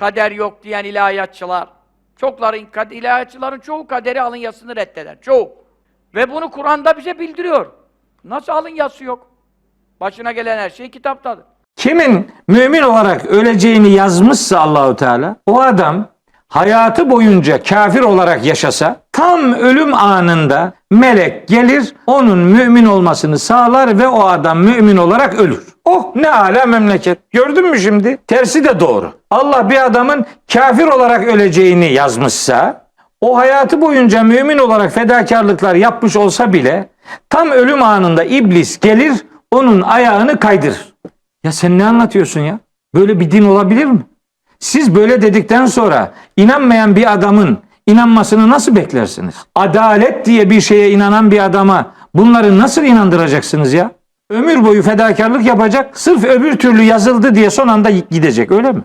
kader yok diyen ilahiyatçılar. Çokların, ilahiyatçıların çoğu kaderi alın yazısını reddeder. Çoğu. Ve bunu Kur'an'da bize bildiriyor. Nasıl alın yazısı yok? Başına gelen her şey kitaptadır. Kimin mümin olarak öleceğini yazmışsa Allahu Teala o adam hayatı boyunca kafir olarak yaşasa tam ölüm anında melek gelir onun mümin olmasını sağlar ve o adam mümin olarak ölür. Oh ne ala memleket. Gördün mü şimdi? Tersi de doğru. Allah bir adamın kafir olarak öleceğini yazmışsa o hayatı boyunca mümin olarak fedakarlıklar yapmış olsa bile tam ölüm anında iblis gelir onun ayağını kaydırır. Ya sen ne anlatıyorsun ya? Böyle bir din olabilir mi? Siz böyle dedikten sonra inanmayan bir adamın inanmasını nasıl beklersiniz? Adalet diye bir şeye inanan bir adama bunları nasıl inandıracaksınız ya? Ömür boyu fedakarlık yapacak, sırf öbür türlü yazıldı diye son anda gidecek öyle mi?